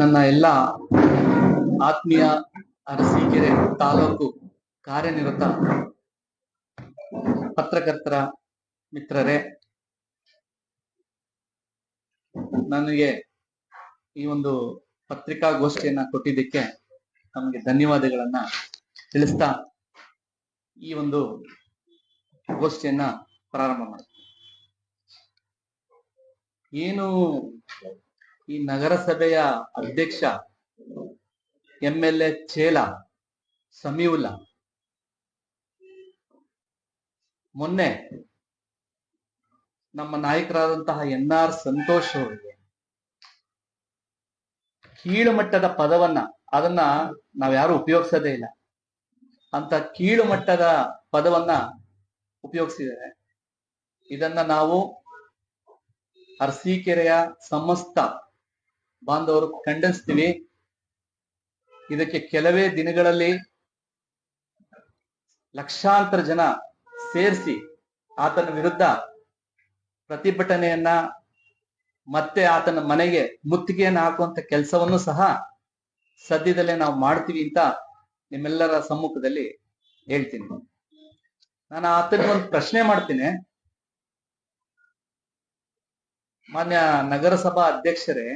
ನನ್ನ ಎಲ್ಲ ಆತ್ಮೀಯ ಅರಸೀಕೆರೆ ತಾಲೂಕು ಕಾರ್ಯನಿರತ ಪತ್ರಕರ್ತರ ಮಿತ್ರರೇ, ನನಗೆ ಈ ಒಂದು ಪತ್ರಿಕಾಗೋಷ್ಠಿಯನ್ನ ಕೊಟ್ಟಿದ್ದಕ್ಕೆ ನಮಗೆ ಧನ್ಯವಾದಗಳನ್ನ ತಿಳಿಸ್ತಾ ಈ ಒಂದು ಗೋಷ್ಠಿಯನ್ನ ಪ್ರಾರಂಭ ಮಾಡ್ತೀನಿ. ಏನು ಈ ನಗರಸಭೆಯ ಅಧ್ಯಕ್ಷ, ಎಂ ಎಲ್ ಎ ಚೇಲ ಸಮೀವುಲ್ಲಾ. ಮೊನ್ನೆ ನಮ್ಮ ನಾಯಕರಾದಂತಹ ಎನ್ ಆರ್ ಸಂತೋಷ್ ಅವರಿಗೆ ಕೀಳು ಮಟ್ಟದ ಪದವನ್ನ, ಅದನ್ನ ನಾವ್ಯಾರು ಉಪಯೋಗಿಸೋದೇ ಇಲ್ಲ. ಅಂತ ಕೀಳು ಮಟ್ಟದ ಪದವನ್ನ ಉಪಯೋಗಿಸಿದ್ದಾರೆ. ಇದನ್ನ ನಾವು ಅರಸೀಕೆರೆಯ ಸಮಸ್ತ ಬಾಂಧವರು ಖಂಡಿಸ್ತೀವಿ. ಇದಕ್ಕೆ ಕೆಲವೇ ದಿನಗಳಲ್ಲಿ ಲಕ್ಷಾಂತರ ಜನ ಸೇರಿಸಿ ಆತನ ವಿರುದ್ಧ ಪ್ರತಿಭಟನೆಯನ್ನ ಮತ್ತೆ ಆತನ ಮನೆಗೆ ಮುತ್ತಿಗೆಯನ್ನು ಹಾಕುವಂತ ಕೆಲಸವನ್ನು ಸಹ ಸದ್ಯದಲ್ಲೇ ನಾವು ಮಾಡ್ತೀವಿ ಅಂತ ನಿಮ್ಮೆಲ್ಲರ ಸಮ್ಮುಖದಲ್ಲಿ ಹೇಳ್ತೀನಿ. ನಾನು ಆತನ ಒಂದು ಪ್ರಶ್ನೆ ಮಾಡ್ತೀನಿ. ಮಾನ್ಯ ನಗರಸಭಾ ಅಧ್ಯಕ್ಷರೇ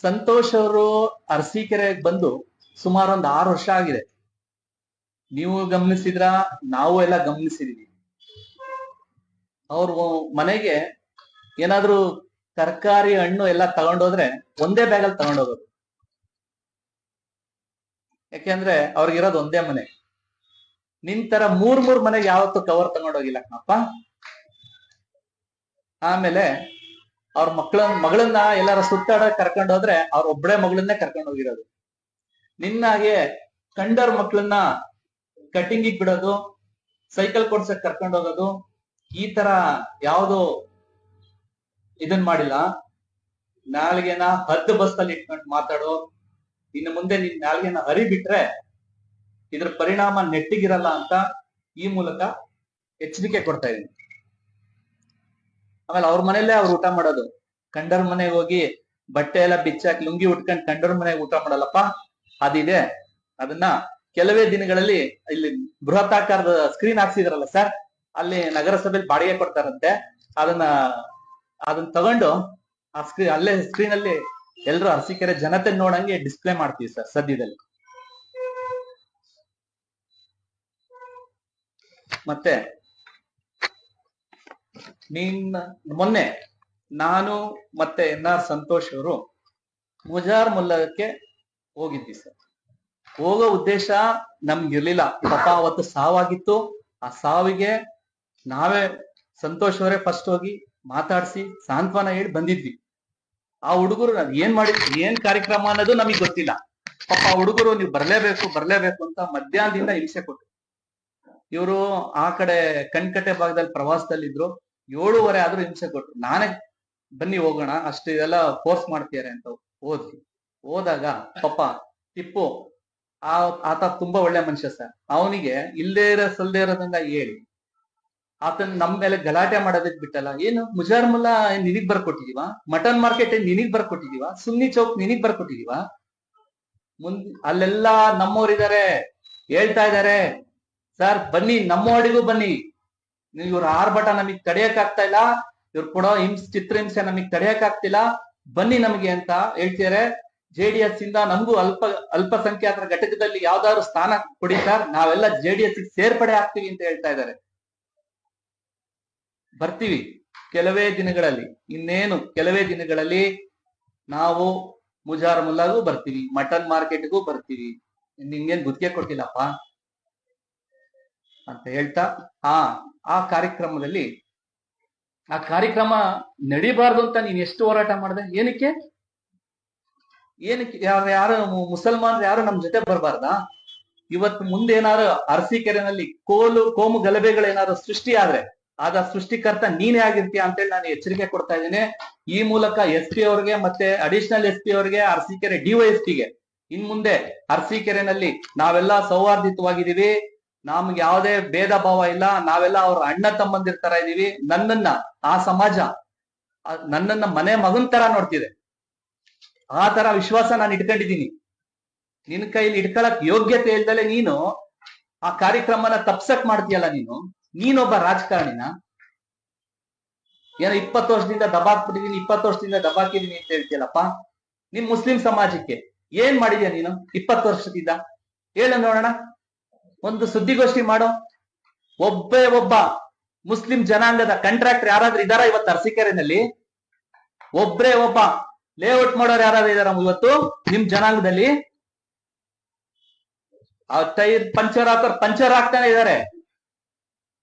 ಸಂತೋಷ್ ಅವರು ಅರಸೀಕೆರೆಗೆ ಬಂದು ಸುಮಾರು ಒಂದು ಆರು ವರ್ಷ ಆಗಿದೆ. ನೀವು ಗಮನಿಸಿದ್ರ? ನಾವು ಎಲ್ಲ ಗಮನಿಸಿದೀವಿ. ಅವ್ರು ಮನೆಗೆ ಏನಾದ್ರೂ ತರಕಾರಿ ಹಣ್ಣು ಎಲ್ಲ ತಗೊಂಡೋದ್ರೆ ಒಂದೇ ಬ್ಯಾಗಲ್ಲಿ ತಗೊಂಡೋಗೋದು. ಯಾಕೆಂದ್ರೆ ಅವ್ರಿಗಿರೋದು ಒಂದೇ ಮನೆ. ನಿನ್ ತರ ಮೂರ್ ಮೂರ್ ಮನೆಗೆ ಯಾವತ್ತು ಕವರ್ ತಗೊಂಡೋಗಿಲ್ಲ ಕಣಪ್ಪ. ಆಮೇಲೆ ಅವ್ರ ಮಕ್ಕಳ ಮಗಳನ್ನ ಎಲ್ಲಾರ ಸುತ್ತಾಡ ಕರ್ಕೊಂಡು ಹೋದ್ರೆ ಅವ್ರ ಒಬ್ಬಳೆ ಮಗಳನ್ನೇ ಕರ್ಕೊಂಡು ಹೋಗಿರೋದು. ನಿನ್ನಾಗೆ ಕಂಡರ್ ಮಕ್ಕಳನ್ನ ಕಟಿಂಗಿಗೆ ಬಿಡೋದು ಸೈಕಲ್ ಕೊಡ್ಸಕ್ ಕರ್ಕೊಂಡು ಹೋಗೋದು, ಈ ತರ ಯಾವುದು ಇದನ್ ಮಾಡಿಲ್ಲ. ನಾಲ್ಗೆನ ಹದ್ದು ಬಸ್ತಲ್ಲಿ ಇಟ್ಕೊಂಡು ಮಾತಾಡೋ. ಇನ್ನು ಮುಂದೆ ನಿನ್ ನಾಲ್ಗೆನ ಹರಿ ಬಿಟ್ರೆ ಇದ್ರ ಪರಿಣಾಮ ನೆಟ್ಟಿಗಿರಲ್ಲ ಅಂತ ಈ ಮೂಲಕ ಎಚ್ಚರಿಕೆ ಕೊಡ್ತಾ ಇದೀನಿ ಆಮೇಲೆ ಅವ್ರ ಮನೇಲೆ ಅವ್ರು ಊಟ ಮಾಡೋದು. ಕಂಡರ್ ಮನೆಗೆ ಹೋಗಿ ಬಟ್ಟೆ ಎಲ್ಲ ಬಿಚ್ಚಾಕಿ ಲುಂಗಿ ಉಟ್ಕೊಂಡು ಕಂಡರ್ ಮನೆಗೆ ಊಟ ಮಾಡಲ್ಲಪ್ಪ? ಅದಿದೆ. ಅದನ್ನ ಕೆಲವೇ ದಿನಗಳಲ್ಲಿ ಇಲ್ಲಿ ಬೃಹತ್ತಾಕಾರದ ಸ್ಕ್ರೀನ್ ಹಾಕ್ಸಿದ್ರಲ್ಲ ಸರ್ ಅಲ್ಲಿ ನಗರಸಭೆಯಲ್ಲಿ ಬಾಡಿಗೆ ಕೊಡ್ತಾರಂತೆ. ಅದನ್ನ ಅದನ್ನ ತಗೊಂಡು ಆ ಸ್ಕ್ರೀನ್ ಅಲ್ಲೇ ಸ್ಕ್ರೀನ್ ಅಲ್ಲಿ ಎಲ್ರು ಅರಸೀಕೆರೆ ಜನತೆ ನೋಡಂಗೆ ಡಿಸ್ಪ್ಲೇ ಮಾಡ್ತೀವಿ ಸರ್ ಸದ್ಯದಲ್ಲಿ. ಮತ್ತೆ ನೀನ್ ಮೊನ್ನೆ ನಾನು ಮತ್ತೆ ಎನ್ ಆರ್ ಸಂತೋಷ್ ಅವರು ಮುಜಾರ್ ಮುಲ್ಲಕ್ಕೆ ಹೋಗಿದ್ವಿ ಸರ್. ಹೋಗೋ ಉದ್ದೇಶ ನಮ್ಗಿರ್ಲಿಲ್ಲ. ಪಾಪ ಅವತ್ತು ಸಾವಾಗಿತ್ತು. ಆ ಸಾವಿಗೆ ನಾವೇ ಸಂತೋಷ್ ಅವರೇ ಫಸ್ಟ್ ಹೋಗಿ ಮಾತಾಡಿಸಿ ಸಾಂತ್ವನ ಹೇಳಿ ಬಂದಿದ್ವಿ. ಆ ಹುಡುಗರು ಏನ್ ಮಾಡಿ ಏನ್ ಕಾರ್ಯಕ್ರಮ ಅನ್ನೋದು ನಮಗ್ ಗೊತ್ತಿಲ್ಲ. ಪಾಪ ಆ ಹುಡುಗರು ನೀವು ಬರ್ಲೇಬೇಕು ಬರ್ಲೇಬೇಕು ಅಂತ ಮಧ್ಯಾಹ್ನದಿಂದ ಹಿಂಸೆ ಕೊಟ್ಟರು ಇವರು ಆ ಕಡೆ ಕಣ್ಕಟ್ಟೆ ಭಾಗದಲ್ಲಿ ಪ್ರವಾಸದಲ್ಲಿದ್ರು. ಏಳುವರೆ ಆದ್ರೂ ಹಿಂಸೆ ಕೊಟ್ರು. ನಾನೇ ಬನ್ನಿ ಹೋಗೋಣ, ಅಷ್ಟು ಇದೆಲ್ಲ ಫೋರ್ಸ್ ಮಾಡ್ತಿದ್ದಾರೆ ಅಂತ ಹೋದ್ವಿ ಹೋದಾಗ ಪಾಪ ಟಿಪ್ಪು, ಆ ಆತ ತುಂಬಾ ಒಳ್ಳೆ ಮನುಷ್ಯ ಸರ್. ಅವನಿಗೆ ಇಲ್ಲದೇ ಇರೋ, ಸಲ್ದೇ ಇರೋದ್ರಿಂದ ಹೇಳಿ. ಆತನ್ ನಮ್ ಮೇಲೆ ಗಲಾಟೆ ಮಾಡೋದಕ್ ಬಿಟ್ಟಲ್ಲ. ಏನು, ಮುಜಾರ್ ಮುಲ್ಲಾ ನಿನಗ್ ಬರ್ಕೊಟ್ಟಿದೀವ? ಮಟನ್ ಮಾರ್ಕೆಟ್ ನಿನಗ್ ಬರ್ಕೊಟ್ಟಿದೀವ? ಸುನ್ನಿ ಚೌಕ್ ನಿನಗ್ ಬರ್ಕೊಟ್ಟಿದೀವ? ಮುಂದ್, ಅಲ್ಲೆಲ್ಲಾ ನಮ್ಮವ್ರಿದಾರೆ, ಹೇಳ್ತಾ ಇದಾರೆ. ಸರ್, ಬನ್ನಿ ನಮ್ಮೋಡಿಗೂ ಬನ್ನಿ. ಇವ್ರ ಆರ್ಭಟ ನಮಗ್ ತಡೆಯಕ್ ಆಗ್ತಾ ಇಲ್ಲ. ಇವ್ರು ಕೊಡೋ ಹಿಂಸ್ ಚಿತ್ರಹಿಂಸೆ ನಮಗ್ ತಡೆಯಕ್ ಆಗ್ತಿಲ್ಲ. ಬನ್ನಿ ನಮಗೆ ಅಂತ ಹೇಳ್ತಿದ್ದಾರೆ ಜೆ ಡಿ ಎಸ್ ಇಂದ ನಮಗೂ ಅಲ್ಪ, ಅಲ್ಪಸಂಖ್ಯಾತರ ಘಟಕದಲ್ಲಿ ಯಾವ್ದಾದ್ರು ಸ್ಥಾನ ಕೊಡಿ ಸರ್. ನಾವೆಲ್ಲ ಜೆ ಡಿ ಎಸ್ ಸೇರ್ಪಡೆ ಆಗ್ತೀವಿ ಅಂತ ಹೇಳ್ತಾ ಇದ್ದಾರೆ ಬರ್ತೀವಿ ಕೆಲವೇ ದಿನಗಳಲ್ಲಿ. ಇನ್ನೇನು ಕೆಲವೇ ದಿನಗಳಲ್ಲಿ ನಾವು ಮುಜಾರ್ ಮುಲ್ಲಾಗೂ ಬರ್ತೀವಿ. ಮಟನ್ ಮಾರ್ಕೆಟ್ಗೂ ಬರ್ತೀವಿ. ನಿಂಗೇನ್ ಗುತ್ತಿಗೆ ಕೊಟ್ಟಿಲ್ಲಪ್ಪ ಅಂತ ಹೇಳ್ತಾ, ಆ ಆ ಕಾರ್ಯಕ್ರಮದಲ್ಲಿ, ಆ ಕಾರ್ಯಕ್ರಮ ನಡಿಬಾರ್ದು ಅಂತ ನೀನ್ ಎಷ್ಟು ಹೋರಾಟ ಮಾಡಿದೆ? ಏನಕ್ಕೆ? ಏನಕ್ಕೆ? ಯಾರು ಯಾರು ಮುಸಲ್ಮಾನರು ಯಾರು ನಮ್ ಜೊತೆ ಬರಬಾರ್ದಾ? ಇವತ್ತು ಮುಂದೆ ಏನಾರು ಅರಸೀಕೆರೆನಲ್ಲಿ ಕೋಲು, ಕೋಮು ಗಲಭೆಗಳೇನಾದ್ರು ಸೃಷ್ಟಿ ಆದ್ರೆ ಆದ ಸೃಷ್ಟಿಕರ್ತ ನೀನೇ ಆಗಿರ್ತೀಯ ಅಂತೇಳಿ ನಾನು ಎಚ್ಚರಿಕೆ ಕೊಡ್ತಾ ಇದ್ದೀನಿ. ಈ ಮೂಲಕ ಎಸ್ ಪಿ ಅವ್ರಿಗೆ ಮತ್ತೆ ಅಡಿಷನಲ್ ಎಸ್ ಪಿ ಅವ್ರಿಗೆ ಅರಸೀಕೆರೆ ಡಿವೈಎಸ್ಪಿಗೆ ಇನ್ ಮುಂದೆ ಅರಸೀಕೆರೆನಲ್ಲಿ ನಾವೆಲ್ಲ ಸೌಹಾರ್ದಿತವಾಗಿದ್ದೀವಿ. ನಮ್ಗೆ ಯಾವುದೇ ಭೇದ ಭಾವ ಇಲ್ಲ. ನಾವೆಲ್ಲ ಅವ್ರ ಅಣ್ಣ ತಮ್ಮಂದಿರ್ ತರ ಇದೀವಿ. ನನ್ನನ್ನ, ಆ ಸಮಾಜ ನನ್ನನ್ನ ಮನೆ ಮಗನ್ ತರ ನೋಡ್ತಿದೆ. ಆ ತರ ವಿಶ್ವಾಸ ನಾನು ಇಟ್ಕೊಂಡಿದ್ದೀನಿ. ನಿನ್ ಕೈಲಿ ಇಟ್ಕೊಳಕ್ ಯೋಗ್ಯತೆ ಇಲ್ದಲೆ ನೀನು ಆ ಕಾರ್ಯಕ್ರಮನ ತಪ್ಸಕ್ ಮಾಡ್ತೀಯಲ್ಲ ನೀನು? ನೀನೊಬ್ಬ ರಾಜಕಾರಣಿನ? ಏನೋ ಇಪ್ಪತ್ತು ವರ್ಷದಿಂದ ದಬಾಕ್ಬಿಟ್ಟಿದೀನಿ, ಇಪ್ಪತ್ತು ವರ್ಷದಿಂದ ದಬಾಕಿದೀನಿ ಅಂತ ಹೇಳ್ತೀಯಲ್ಲಪ್ಪ? ನಿಮ್ ಮುಸ್ಲಿಂ ಸಮಾಜಕ್ಕೆ ಏನ್ ಮಾಡಿದ್ಯಾ ನೀನು ಇಪ್ಪತ್ತು ವರ್ಷದಿಂದ? ಹೇಳ ನೋಡೋಣ. ಒಂದು ಸುದ್ದಿಗೋಷ್ಠಿ ಮಾಡೋ. ಒಬ್ಬೇ ಒಬ್ಬ ಮುಸ್ಲಿಂ ಜನಾಂಗದ ಕಾಂಟ್ರಾಕ್ಟರ್ ಯಾರಾದ್ರೂ ಇದಾರ ಇವತ್ತು ಅರಸಿಕೆರೆನಲ್ಲಿ? ಒಬ್ರೇ ಒಬ್ಬ ಲೇಔಟ್ ಮಾಡೋರು ಯಾರಾದ್ರೂ ಇದಾರ ಇವತ್ತು ನಿಮ್ ಜನಾಂಗದಲ್ಲಿ? ಟೈರ್ ಪಂಚರ್ ಹಾಕೋರ್ ಪಂಚರ್ ಹಾಕ್ತಾನೆ ಇದಾರೆ.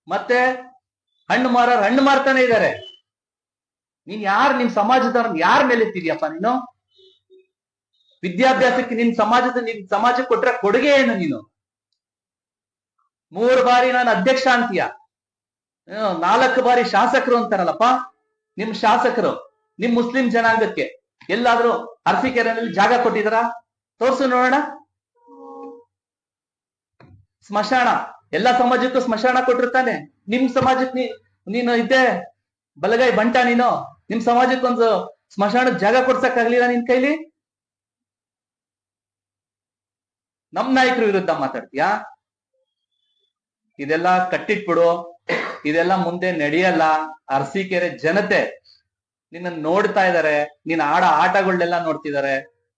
ಮತ್ತೆ ಹಣ್ಣು ಮಾರೋರು ಹಣ್ಣು ಮಾರ್ತಾನೆ ಇದಾರೆ. ನೀನ್ ಯಾರು ನಿಮ್ ಸಮಾಜದವ್ರನ್ನ ಯಾರ ಮೇಲೆ ಎತ್ತಿದ್ಯಪ್ಪ ನೀನು? ವಿದ್ಯಾಭ್ಯಾಸಕ್ಕೆ ನಿನ್ ಸಮಾಜದ ನಿನ್ ಸಮಾಜಕ್ಕೆ ಕೊಟ್ರೆ ಕೊಡುಗೆ ಏನು ನೀನು? ಮೂರು ಬಾರಿ ನಾನು ಅಧ್ಯಕ್ಷ ಅಂತೀಯ. ನಾಲ್ಕು ಬಾರಿ ಶಾಸಕರು ಅಂತಾರಲ್ಲಪ್ಪ. ನಿಮ್ ಶಾಸಕರು, ನಿಮ್ ಮುಸ್ಲಿಂ ಜನಾಂಗಕ್ಕೆ. ಎಲ್ಲಾದ್ರೂ ಅರಸೀಕೆರೆನಲ್ಲಿ ಜಾಗ ಕೊಟ್ಟಿದಾರ? ತೋರ್ಸು ನೋಡೋಣ. ಸ್ಮಶಾನ, ಎಲ್ಲಾ ಸಮಾಜಕ್ಕೂ ಸ್ಮಶಾನ ಕೊಟ್ಟಿರ್ತಾನೆ. ನಿಮ್ ಸಮಾಜಕ್ಕೆ ನೀನು ಇದ್ದೆ, ಬಲಗೈ ಬಂಟ ನೀನು. ನಿಮ್ ಸಮಾಜಕ್ಕೊಂದು ಸ್ಮಶಾನದ ಜಾಗ ಕೊಡ್ಸಕ್ ಆಗ್ಲಿಲ್ಲ ನಿನ್ ಕೈಲಿ? ನಮ್ ನಾಯಕರ ವಿರುದ್ಧ ಮಾತಾಡ್ತೀಯಾ? ಇದೆಲ್ಲ ಕಟ್ಟಿಟ್ಬಿಡು. ಇದೆಲ್ಲ ಮುಂದೆ ನಡೆಯಲ್ಲ. ಅರಸೀಕೆರೆ ಜನತೆ ನಿನ್ನ ನೋಡ್ತಾ ಇದಾರೆ. ನೀನ್ ಆಡ ಆಟಗಳನ್ನೆಲ್ಲ ನೋಡ್ತಿದ್ದಾರೆ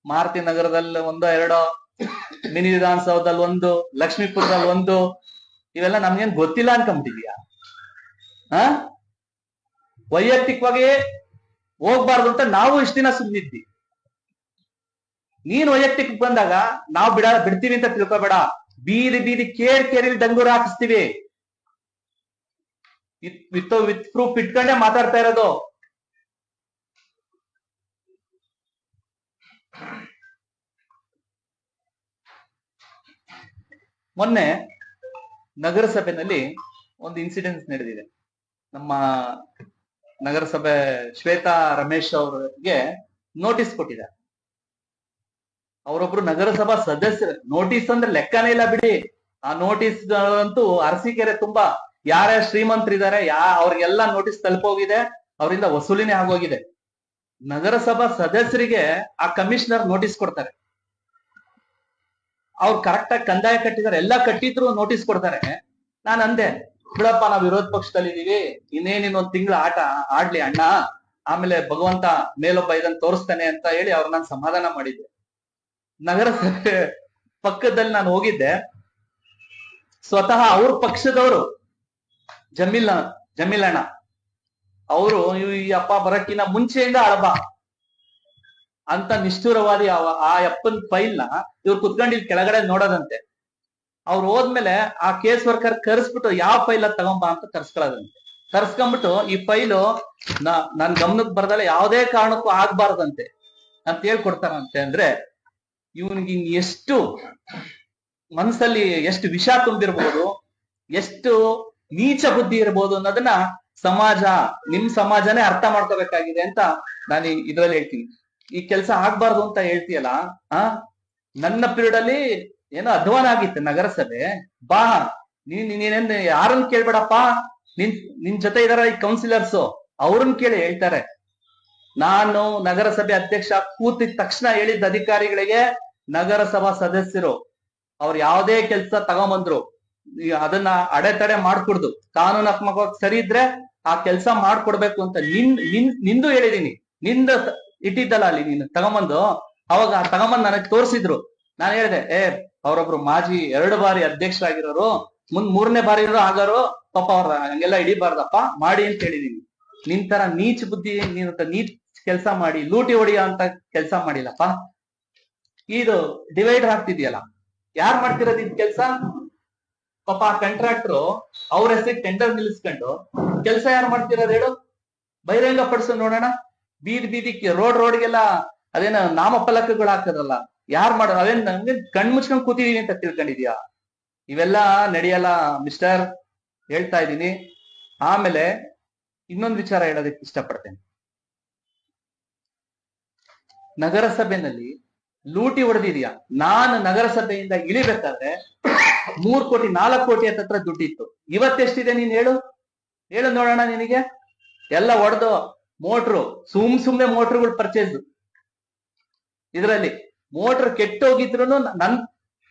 ಮಾರುತಿ ನಗರದಲ್ಲಿ ಒಂದೋ, ಎರಡೋ, ಮಿನಿ ವಿಧಾನಸೌಧದಲ್ಲಿ ಒಂದು, ಲಕ್ಷ್ಮೀಪುರದಲ್ಲಿ ಒಂದು. ಇವೆಲ್ಲ ನಮ್ಗೇನ್ ಗೊತ್ತಿಲ್ಲ ಅನ್ಕೊಂಬಿಟ್ಟಿದ್ಯಾ ಹ ವೈಯಕ್ತಿಕವಾಗಿ ಹೋಗ್ಬಾರ್ದು ಅಂತ ನಾವು ಇಷ್ಟ ದಿನ ಸುಮ್ಮನಿದ್ವಿ ನೀನ್ ವೈಯಕ್ತಿಕ ಬಂದಾಗ ನಾವು ಬಿಡ, ಬಿಡ್ತೀವಿ ಅಂತ ತಿಳ್ಕೊಬೇಡ. ಬೀದಿ ಬೀದಿ ಕೇರ್ ಕೇರಿ ಡಂಗೂರ ಹಾಕಿಸ್ತೀವಿ. ವಿತ್ ವಿತ್ ಪ್ರೂಫ್ ಇಟ್ಕೊಂಡೆ ಮಾತಾಡ್ತಾ ಇರೋದು. ಮೊನ್ನೆ ನಗರಸಭೆನಲ್ಲಿ ಒಂದು ಇನ್ಸಿಡೆನ್ಸ್ ನಡೆದಿದೆ. ನಮ್ಮ ನಗರಸಭೆ ಶ್ವೇತಾ ರಮೇಶ್ ಅವರಿಗೆ ನೋಟಿಸ್ ಕೊಟ್ಟಿದ್ದಾರೆ. ಅವರೊಬ್ರು ನಗರಸಭಾ ಸದಸ್ಯರು. ನೋಟಿಸ್ ಅಂದ್ರೆ ಲೆಕ್ಕನೇ ಇಲ್ಲ ಬಿಡಿ. ಆ ನೋಟಿಸ್ ಅಂತೂ ಅರಸಿಕೆರೆ ತುಂಬಾ ಯಾರ್ಯಾರು ಶ್ರೀಮಂತರಿದ್ದಾರೆ, ಯಾ ಅವ್ರಿಗೆಲ್ಲ ನೋಟಿಸ್ ತಲುಪೋಗಿದೆ, ಅವರಿಂದ ವಸೂಲಿನೇ ಆಗೋಗಿದೆ. ನಗರಸಭಾ ಸದಸ್ಯರಿಗೆ ಆ ಕಮಿಷನರ್ ನೋಟಿಸ್ ಕೊಡ್ತಾರೆ. ಅವ್ರು ಕರೆಕ್ಟ್ ಆಗಿ ಕಂದಾಯ ಕಟ್ಟಿದ್ದಾರೆ, ಎಲ್ಲ ಕಟ್ಟಿದ್ರು ನೋಟಿಸ್ ಕೊಡ್ತಾರೆ. ನಾನ್ ಅಂದೆ, ಬಿಡಪ್ಪ, ನಾವ್ ವಿರೋಧ ಪಕ್ಷದಲ್ಲಿ ಇದೀವಿ. ಇನ್ನೇನ್ ಇನ್ನೊಂದ್ ತಿಂಗಳ ಆಟ ಆಡ್ಲಿ ಅಣ್ಣ. ಆಮೇಲೆ ಭಗವಂತ ಮೇಲೊಬ್ಬ ಇದನ್ನ ತೋರಿಸ್ತಾನೆ ಅಂತ ಹೇಳಿ ಅವ್ರ ನಾನು ಸಮಾಧಾನ ಮಾಡಿದ್ದೆ. ನಗರಸಭೆ ಪಕ್ಕದಲ್ಲಿ ನಾನು ಹೋಗಿದ್ದೆ. ಸ್ವತಃ ಅವ್ರ ಪಕ್ಷದವರು ಜಮೀಲ್ ಜಮೀಲಣ್ಣ ಅವರು ಈ ಅಪ್ಪ ಬರಕ್ಕಿನ ಮುಂಚೆಯಿಂದ ಅಳಬ ಅಂತ ನಿಷ್ಠುರವಾದಿ ಆ ಅಪ್ಪನ್ ಫೈಲ್ನ ಇವ್ರು ಕುತ್ಕೊಂಡು ಇಲ್ಲಿ ಕೆಳಗಡೆ ನೋಡೋದಂತೆ. ಅವ್ರು ಹೋದ್ಮೇಲೆ ಆ ಕೇಸ್ ವರ್ಕರ್ ಕರ್ಸ್ಬಿಟ್ಟು, ಯಾವ ಫೈಲ್ ತಗೊಂಬಾ ಅಂತ ಕರ್ಸ್ಕೊಳ್ಳೋದಂತೆ ಕರ್ಸ್ಕೊಂಡ್ಬಿಟ್ಟು, ಈ ಫೈಲು ನನ್ ಗಮನಕ್ಕೆ ಬರ್ದಲ್ಲ ಯಾವುದೇ ಕಾರಣಕ್ಕೂ ಆಗ್ಬಾರ್ದಂತೆ ಅಂತ ಹೇಳ್ಕೊಡ್ತಾರಂತೆ ಅಂದ್ರೆ ಇವನಿಗೆ ಎಷ್ಟು ಮನಸ್ಸಲ್ಲಿ ಎಷ್ಟು ವಿಷ ತುಂಬಿರ್ಬೋದು, ಎಷ್ಟು ನೀಚ ಬುದ್ಧಿ ಇರ್ಬೋದು ಅನ್ನೋದನ್ನ ಸಮಾಜ, ನಿಮ್ ಸಮಾಜನೇ ಅರ್ಥ ಮಾಡ್ಕೋಬೇಕಾಗಿದೆ ಅಂತ ನಾನು ಇದ್ರಲ್ಲಿ ಹೇಳ್ತೀನಿ. ಈ ಕೆಲಸ ಆಗ್ಬಾರ್ದು ಅಂತ ಹೇಳ್ತೀಯಲ್ಲ, ಆ? ನನ್ನ ಪೀರಿಯಡ್ ಅಲ್ಲಿ ಏನೋ ಅಧ್ವಾನ ಆಗಿತ್ತು ನಗರಸಭೆ. ಬಾ, ನೀನ್ ನೀನೇನ್ ಯಾರನ್ನ ಕೇಳ್ಬೇಡಪ್ಪ? ನಿನ್ ನಿನ್ ಜೊತೆ ಇದಾರ ಈ ಕೌನ್ಸಿಲರ್ಸ್ ಅವ್ರನ್ನ ಕೇಳಿ ಹೇಳ್ತಾರೆ. ನಾನು ನಗರಸಭೆ ಅಧ್ಯಕ್ಷ ಕೂತಿದ ತಕ್ಷಣ ಹೇಳಿದ್ದ ಅಧಿಕಾರಿಗಳಿಗೆ ನಗರಸಭಾ ಸದಸ್ಯರು ಅವ್ರು ಯಾವುದೇ ಕೆಲಸ ತಗೊಂಬಂದ್ರು ಅದನ್ನ ಅಡೆತಡೆ ಮಾಡ್ಕೊಡ್ದು. ಕಾನೂನಾತ್ಮಕವಾಗಿ ಸರಿ ಇದ್ರೆ ಆ ಕೆಲಸ ಮಾಡ್ಕೊಡ್ಬೇಕು ಅಂತ ನಿನ್ ನಿನ್, ನಿಂದು ಹೇಳಿದೀನಿ. ನಿಂದ ಇಟ್ಟಿದ್ದಲ್ಲ ಅಲ್ಲಿ ನೀನು ತಗೊಂಬಂದು. ಅವಾಗ ತಗೊಂಬಂದ್ ನನಗೆ ತೋರಿಸಿದ್ರು. ನಾನು ಹೇಳಿದೆ, ಏ, ಅವರೊಬ್ರು ಮಾಜಿ ಎರಡು ಬಾರಿ ಅಧ್ಯಕ್ಷರಾಗಿರೋರು, ಮುಂದ್ ಮೂರನೇ ಬಾರಿ ಆಗೋರು ಪಾಪ ಅವ್ರ ಹಂಗೆಲ್ಲ ಹಿಡಿಬಾರ್ದಪ್ಪ, ಮಾಡಿ ಅಂತ ಹೇಳಿದೀನಿ. ನಿನ್ ತರ ನೀಚ್ ಬುದ್ಧಿ, ನೀನ್ ನೀಚ್ ಕೆಲಸ ಮಾಡಿ, ಲೂಟಿ ಹೊಡಿಯೋ ಅಂತ ಕೆಲಸ ಮಾಡಿಲ್ಲಪ್ಪ. ಇದು ಡಿವೈಡರ್ ಆಗ್ತಿದ್ಯಲ್ಲ. ಯಾರ್ ಮಾಡ್ತಿರೋದು ಇದ್ ಕೆಲಸ? ಪಾಪ ಕಾಂಟ್ರಾಕ್ಟ್ರು ಅವ್ರ ಹೆಸರಿಗೆ ಟೆಂಡರ್ ನಿಲ್ಲಿಸ್ಕೊಂಡು, ಕೆಲಸ ಯಾರು ಮಾಡ್ತಿರೋದು ಹೇಳು? ಬಹಿರಂಗ ಪಡಿಸು ನೋಡೋಣ. ಬೀದಿ ಬೀದಿ ರೋಡ್ ರೋಡ್ಗೆಲ್ಲ ಅದೇನ ನಾಮಫಲಕಗಳು ಹಾಕದಲ್ಲ. ಯಾರ್ ಮಾಡೋದು ಅದೇನ್ ನಂಗೆ ಕಣ್ ಮುಚ್ಕೊಂಡ್ ಕೂತಿದೀನಿ ಅಂತ ತಿಳ್ಕೊಂಡಿದ್ಯಾ? ಇವೆಲ್ಲ ನಡೆಯಲ್ಲ ಮಿಸ್ಟರ್ ಹೇಳ್ತಾ ಇದ್ದೀನಿ. ಆಮೇಲೆ ಇನ್ನೊಂದು ವಿಚಾರ ಹೇಳೋದಕ್ಕೆ ಇಷ್ಟಪಡ್ತೇನೆ. ನಗರಸಭೆನಲ್ಲಿ ಲೂಟಿ ಹೊಡೆದಿದ್ಯಾ? ನಾನು ನಗರಸಭೆಯಿಂದ ಇಳಿಬೇಕಾದ್ರೆ ಮೂರ್ ಕೋಟಿ, ನಾಲ್ಕು ಕೋಟಿ ಹತ್ರ ದುಡ್ಡಿತ್ತು. ಇವತ್ತೆಷ್ಟಿದೆ ನೀನ್ ಹೇಳು? ಹೇಳು ನೋಡೋಣ ನಿನಗೆ. ಎಲ್ಲ ಹೊಡೆದು ಮೋಟ್ರು, ಸುಮ್ ಸುಮ್ನೆ ಮೋಟ್ರುಗಳು ಪರ್ಚೇಸ್ ಇದರಲ್ಲಿ ಮೋಟರ್ ಕೆಟ್ಟೋಗಿದ್ರು ನನ್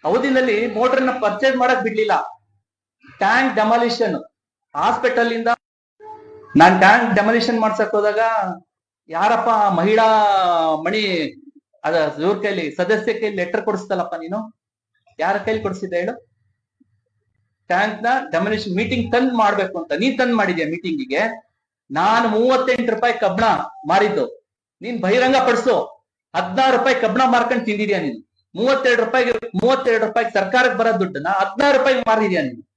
ಅವಧಿನಲ್ಲಿ ಮೋಟರ್ನ ಪರ್ಚೇಸ್ ಮಾಡಕ್ ಬಿಡ್ಲಿಲ್ಲ. ಟ್ಯಾಂಕ್ ಡೆಮಾಲಿಷನ್ ಹಾಸ್ಪಿಟಲ್ ಇಂದ ನಾನ್ ಟ್ಯಾಂಕ್ ಡೆಮಾಲಿಷನ್ ಮಾಡ್ಸಕ್ ಹೋದಾಗ ಯಾರಪ್ಪ ಮಹಿಳಾ ಮಣಿ, ಅದ ಇವ್ರ ಕೈಲಿ, ಸದಸ್ಯ ಕೈಲಿ ಲೆಟರ್ ಕೊಡಿಸ್ತಲ್ಲಪ್ಪ ನೀನು? ಯಾರ ಕೈಲಿ ಕೊಡಿಸಿದ್ದೆ ಹೇಳು? ಟ್ಯಾಂಕ್ನ ಡೆಮಾಲಿಷನ್ ಮೀಟಿಂಗ್ ತಂದ್ ಮಾಡ್ಬೇಕು ಅಂತ. ನೀನ್ ತಂದ್ ಮಾಡಿದ್ಯಾ ಮೀಟಿಂಗಿಗೆ ನಾನು ಮೂವತ್ತೆಂಟು ರೂಪಾಯಿ ಕಬ್ಬಣ ಮಾರಿದ್ದು. ನೀನ್ ಬಹಿರಂಗ ಪಡಿಸು. ಹದಿನಾರು ರೂಪಾಯಿ ಕಬ್ಬಣ ಮಾರ್ಕೊಂಡ್ ತಿಂದಿದ್ಯಾ ನೀನು? ಮೂವತ್ತೆರಡು ರೂಪಾಯಿಗೆ, ಮೂವತ್ತೆರಡು ರೂಪಾಯಿ ಸರ್ಕಾರಕ್ಕೆ ಬರೋ ದುಡ್ಡನ್ನ ಹದಿನಾರು ರೂಪಾಯಿಗೆ ಮಾರಿದ್ಯಾ ನೀನು?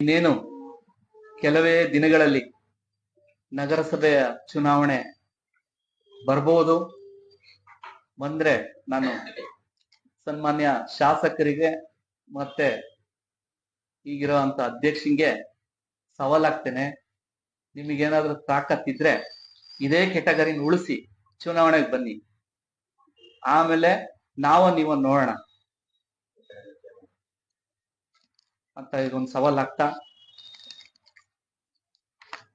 ಇನ್ನೇನು? ಕೆಲವೇ ದಿನಗಳಲ್ಲಿ ನಗರಸಭೆಯ ಚುನಾವಣೆ ಬರ್ಬೋದು. ಬಂದ್ರೆ ನಾನು ಸನ್ಮಾನ್ಯ ಶಾಸಕರಿಗೆ ಮತ್ತೆ ಈಗಿರೋಂತ ಅಧ್ಯಕ್ಷಂಗೆ ಸವಾಲಾಗ್ತೇನೆ. ನಿಮಗೇನಾದ್ರೂ ತಾಕತ್ತಿದ್ರೆ ಇದೇ ಕೆಟಗರಿನ ಉಳಿಸಿ ಚುನಾವಣೆಗೆ ಬನ್ನಿ. ಆಮೇಲೆ ನಾವು ನೀವ ನೋಡೋಣ. ಅಂತ ಇದೊಂದು ಸವಾಲಾಗ್ತಾ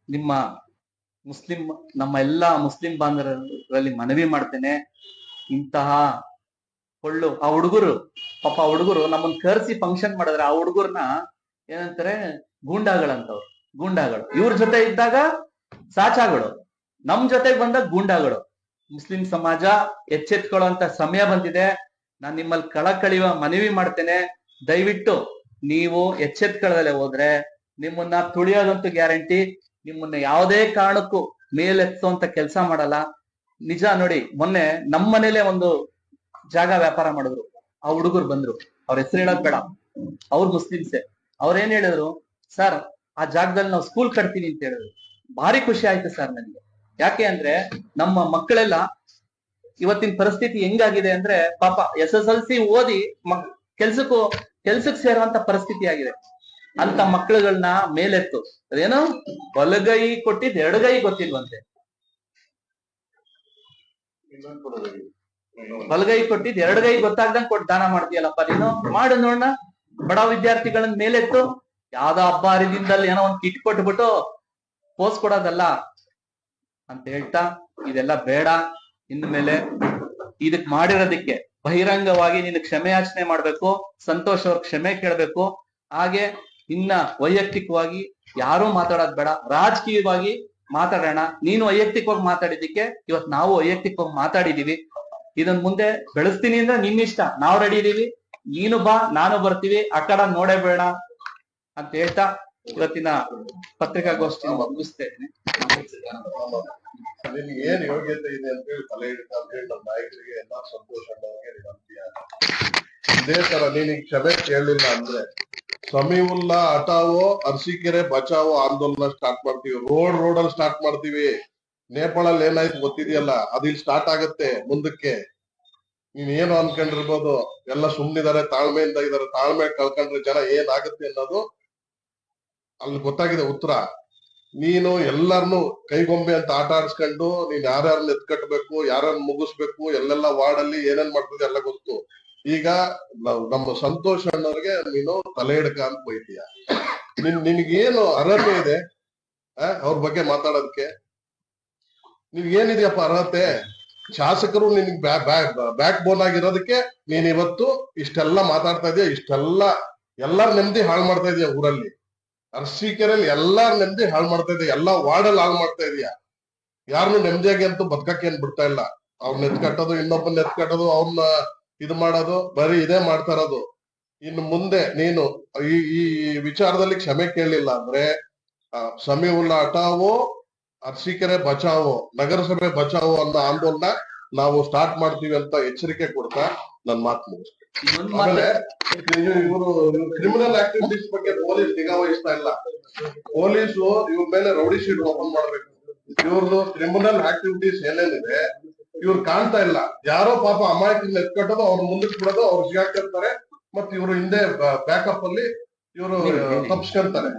ನಿಮ್ಮ ಮುಸ್ಲಿಂ, ನಮ್ಮ ಎಲ್ಲಾ ಮುಸ್ಲಿಂ ಬಾಂಧವರಲ್ಲಿ ಮನವಿ ಮಾಡ್ತೇನೆ. ಇಂತಹ ಕೊಳ್ಳು, ಆ ಹುಡುಗರು, ಪಾಪ ಆ ಹುಡುಗರು ನಮ್ಮನ್ನ ಕರ್ಸಿ ಫಂಕ್ಷನ್ ಮಾಡಿದ್ರೆ ಆ ಹುಡುಗರ್ನ ಏನಂತಾರೆ ಗೂಂಡಾಗಳಂತವ್ರು ಗೂಂಡಾಗಳು. ಇವ್ರ ಜೊತೆ ಇದ್ದಾಗ ಸಾಚಾಗಳು, ನಮ್ ಜೊತೆಗೆ ಬಂದಾಗ ಗೂಂಡಾಗಳು. ಮುಸ್ಲಿಂ ಸಮಾಜ ಎಚ್ಚೆತ್ಕೊಳ್ಳುವಂತ ಸಮಯ ಬಂದಿದೆ. ನಾನು ನಿಮ್ಮಲ್ಲಿ ಕಳಕಳಿಯುವ ಮನವಿ ಮಾಡ್ತೇನೆ. ದಯವಿಟ್ಟು ನೀವು ಎಚ್ಚೆತ್ಕೊಳ್ಳದಲ್ಲೇ ಹೋದ್ರೆ ನಿಮ್ಮನ್ನ ತುಳಿಯೋದಂತೂ ಗ್ಯಾರಂಟಿ. ನಿಮ್ಮನ್ನ ಯಾವುದೇ ಕಾರಣಕ್ಕೂ ಮೇಲೆತ್ತುವಂತ ಕೆಲಸ ಮಾಡಲ್ಲ. ನಿಜ ನೋಡಿ, ಮೊನ್ನೆ ನಮ್ಮ ಮನೇಲೆ ಒಂದು ಜಾಗ ವ್ಯಾಪಾರ ಮಾಡಿದ್ರು. ಆ ಹುಡುಗರು ಬಂದ್ರು. ಅವ್ರ ಹೆಸರು ಹೇಳೋದ್ ಬೇಡ. ಅವ್ರು ಮುಸ್ಲಿಮ್ಸೆ. ಅವ್ರೇನ್ ಹೇಳಿದ್ರು? ಸರ್, ಆ ಜಾಗದಲ್ಲಿ ನಾವು ಸ್ಕೂಲ್ ಕಟ್ತೀನಿ ಅಂತ ಹೇಳಿದ್ರು. ಭಾರಿ ಖುಷಿ ಆಯ್ತು ಸರ್ ನನಗೆ. ಯಾಕೆ ಅಂದ್ರೆ ನಮ್ಮ ಮಕ್ಕಳೆಲ್ಲ ಇವತ್ತಿನ ಪರಿಸ್ಥಿತಿ ಹೆಂಗಾಗಿದೆ ಅಂದ್ರೆ ಪಾಪ ಎಸ್ ಎಸ್ ಎಲ್ ಸಿ ಓದಿ ಮಕ್, ಕೆಲ್ಸಕ್ಕೂ, ಕೆಲ್ಸಕ್ಕೆ ಸೇರುವಂತ ಪರಿಸ್ಥಿತಿ ಆಗಿದೆ. ಅಂತ ಮಕ್ಕಳುಗಳನ್ನ ಮೇಲೆತ್ತು. ಅದೇನೋ? ಬಲಗೈ ಕೊಟ್ಟಿದ್ ಎಡಗೈ ಗೊತ್ತಿಲ್ವಂತೆ. ಬಲಗೈ ಕೊಟ್ಟಿದ್ ಎರಡ್ಗೈ ಗೊತ್ತಾಗ್ದಂಗ್ ಕೊಟ್ಟು ದಾನ ಮಾಡ್ತೀಯಲ್ಲಪ್ಪ ನೀನು? ಮಾಡು ನೋಡೋಣ ಬಡ ವಿದ್ಯಾರ್ಥಿಗಳನ್ನ ಮೇಲೆತ್ತು. ಯಾವ್ದೋ ಹಬ್ಬ ಹರಿದಿಂದಲ್ಲಿ ಏನೋ ಒಂದ್ ಕಿಟ್ ಕೊಟ್ಬಿಟ್ಟು ಪೋಸ್ ಕೊಡೋದಲ್ಲ. ಅಂತ ಹೇಳ್ತಾ, ಇದೆಲ್ಲ ಬೇಡ. ಇನ್ಮೇಲೆ ಇದಕ್ ಮಾಡಿರೋದಕ್ಕೆ ಬಹಿರಂಗವಾಗಿ ನೀನು ಕ್ಷಮೆ ಯಾಚನೆ ಮಾಡ್ಬೇಕು, ಸಂತೋಷ್ ಅವ್ರ ಕ್ಷಮೆ ಕೇಳ್ಬೇಕು. ಹಾಗೆ ಇನ್ನ ವೈಯಕ್ತಿಕವಾಗಿ ಯಾರು ಮಾತಾಡೋದ್ ಬೇಡ. ರಾಜಕೀಯವಾಗಿ ಮಾತಾಡೋಣ. ನೀನು ವೈಯಕ್ತಿಕವಾಗಿ ಮಾತಾಡಿದ್ದಕ್ಕೆ ಇವತ್ ನಾವು ವೈಯಕ್ತಿಕವಾಗಿ ಮಾತಾಡಿದೀವಿ. ಇದನ್ ಮುಂದೆ ಬೆಳೆಸ್ತೀನಿ ಅಂದ್ರೆ ಇಷ್ಟ. ನಾವ್ ರೆಡಿ ಇದೀವಿ. ನೀನು ಬಾ, ನಾನು ಬರ್ತೀವಿ. ಆ ಕಡ ನೋಡೇ ಬೇಡ ಅಂತ ಹೇಳ್ತಾ ಇವತ್ತಿನ ಪತ್ರಿಕಾಗೋಷ್ಠಿ ಮುಗಿಸ್ತೇನೆ. ಏನ್ ಯೋಗ್ಯತೆ ಇದೆ ಅಂತ ಹೇಳಿ ತಲೆ ಹಿಡಿತ ಅಂತ ಹೇಳಿ ನಮ್ಮ ನಾಯಕರಿಗೆ ಎಲ್ಲಾ ಸಂತೋಷ ಇದೇ ತರ ನೀನ್ ಈಗ ಕ್ಷಮೆ ಕೇಳಲಿಲ್ಲ ಅಂದ್ರೆ ಸಮೀವುಲ್ಲಾ ಹಟಾವೋ ಅರಸೀಕೆರೆ, ಬಚಾವೋ ಆಂದೋಲನ ಸ್ಟಾರ್ಟ್ ಮಾಡ್ತೀವಿ. ರೋಡ್ ರೋಡ್ ಅಲ್ಲಿ ಸ್ಟಾರ್ಟ್ ಮಾಡ್ತೀವಿ. ನೇಪಾಳಲ್ಲಿ ಏನಾಯ್ತು ಗೊತ್ತಿದೆಯಲ್ಲ? ಅದು ಇಲ್ಲಿ ಸ್ಟಾರ್ಟ್ ಆಗತ್ತೆ ಮುಂದಕ್ಕೆ. ನೀನ್ ಏನು ಅನ್ಕೊಂಡಿರ್ಬೋದು? ಎಲ್ಲ ಸುಮ್ನಿದಾರೆ, ತಾಳ್ಮೆಯಿಂದ ಇದಾರೆ. ತಾಳ್ಮೆ ಕಳ್ಕೊಂಡ್ರೆ ಜನ ಏನಾಗುತ್ತೆ ಅನ್ನೋದು ಅಲ್ಲಿ ಗೊತ್ತಾಗಿದೆ ಉತ್ತರ. ನೀನು ಎಲ್ಲರನ್ನು ಕೈಗೊಂಬೆ ಅಂತ ಆಟ ಆಡಿಸ್ಕೊಂಡು ನೀನ್ ಯಾರ್ಯಾರನ್ನ ಎತ್ಕಟ್ಬೇಕು ಯಾರನ್ನ ಮುಗಿಸ್ಬೇಕು, ಎಲ್ಲೆಲ್ಲ ವಾರ್ಡ್ ಅಲ್ಲಿ ಏನೇನ್ ಮಾಡ್ತಿದ್ದೆ ಎಲ್ಲ ಗೊತ್ತು. ಈಗ ನಮ್ಮ ಸಂತೋಷ್ ಅಣ್ಣವ್ರಿಗೆ ನೀನು ತಲೆ ಹಿಡ್ಕ ಅಂತ ಬೈತೀಯ. ನಿನ್, ನಿನ್ಗೇನು ಅರ್ಹತೆ ಇದೆ? ಅವ್ರ ಬಗ್ಗೆ ಮಾತಾಡೋದಕ್ಕೆ? ನಿನ್ಗೇನಿದೆಯಪ್ಪ ಅರ್ಹತೆ? ಶಾಸಕರು ನಿನ್ಗೆ ಬ್ಯಾಕ್ ಬೋನ್ ಆಗಿರೋದಕ್ಕೆ ನೀನ್ ಇವತ್ತು ಇಷ್ಟೆಲ್ಲ ಮಾತಾಡ್ತಾ ಇದೀಯ? ಇಷ್ಟೆಲ್ಲ ಎಲ್ಲರ ನೆಮ್ಮದಿ ಹಾಳು ಮಾಡ್ತಾ ಇದೀಯ ಊರಲ್ಲಿ? ಅರಸೀಕೆರೆಯಲ್ಲಿ ಎಲ್ಲಾರ ನೆಮ್ಮದಿ ಹಾಳು ಮಾಡ್ತಾ ಇದೀಯ? ಎಲ್ಲಾ ವಾರ್ಡ್ ಅಲ್ಲಿ ಹಾಳು ಮಾಡ್ತಾ ಇದೀಯಾ? ಯಾರನ್ನು ನೆಮ್ಮದಿಯಾಗಿ ಅಂತೂ ಬದುಕಕ್ಕೆ ಏನ್ ಬಿಡ್ತಾ ಇಲ್ಲ. ಅವ್ರನ್ನ ಎತ್ಕಟ್ಟೋದು ಇನ್ನೊಬ್ಬನ ಎತ್ಕಟ್ಟೋದು ಅವ್ರನ್ನ ಇದು ಮಾಡೋದು, ಬರೀ ಇದೇ ಮಾಡ್ತಾ ಇರೋದು. ಇನ್ನು ಮುಂದೆ ನೀನು ಈ ಈ ವಿಚಾರದಲ್ಲಿ ಕ್ಷಮೆ ಕೇಳಲಿಲ್ಲ ಅಂದ್ರೆ ಸಮೀವುಲ್ಲಾ ಹಟಾವೋ ಅರ್ಶಿಕೆರೆ ಬಚಾವೋ, ನಗರಸಭೆ ಬಚಾವೋ ಅನ್ನೋ ಆಂದೋಲನ ನಾವು ಸ್ಟಾರ್ಟ್ ಮಾಡ್ತೀವಿ ಅಂತ ಎಚ್ಚರಿಕೆ ಕೊಡ್ತಾ ನನ್ ಮಾತು ಮುಗಿಸ್ತೀನಿ. ಆಮೇಲೆ ಮಾತು ಇವರು ಕ್ರಿಮಿನಲ್ ಆಕ್ಟಿವಿಟೀಸ್ ಬಗ್ಗೆ ಪೊಲೀಸ್ ನಿಗಾ ವಹಿಸ್ತಾ ಇಲ್ಲ ಪೊಲೀಸು ಇವ್ರ ಮೇಲೆ ರೌಡಿ ಶೀಟ್ ಓಪನ್ ಮಾಡ್ಬೇಕು. ಇವ್ರದ್ದು ಕ್ರಿಮಿನಲ್ ಆಕ್ಟಿವಿಟೀಸ್ ಏನೇನಿದೆ ಇವ್ರು ಕಾಣ್ತಾ ಇಲ್ಲ. ಯಾರೋ ಪಾಪ ಅಮಾಯಕನ್ನ ಎತ್ಕಟ್ಟೋದು ಅವ್ರ ಮುಂದಕ್ಕೆ ಬಿಡೋದು ಅವ್ರು ಸಿಗಾಕಿರ್ತಾರೆ ಮತ್ತೆ ಇವರು ಹಿಂದೆ ಬ್ಯಾಕಪ್ ಅಲ್ಲಿ ಇವರು ತಪ್ಸ್ಕೊಂತಾರೆ.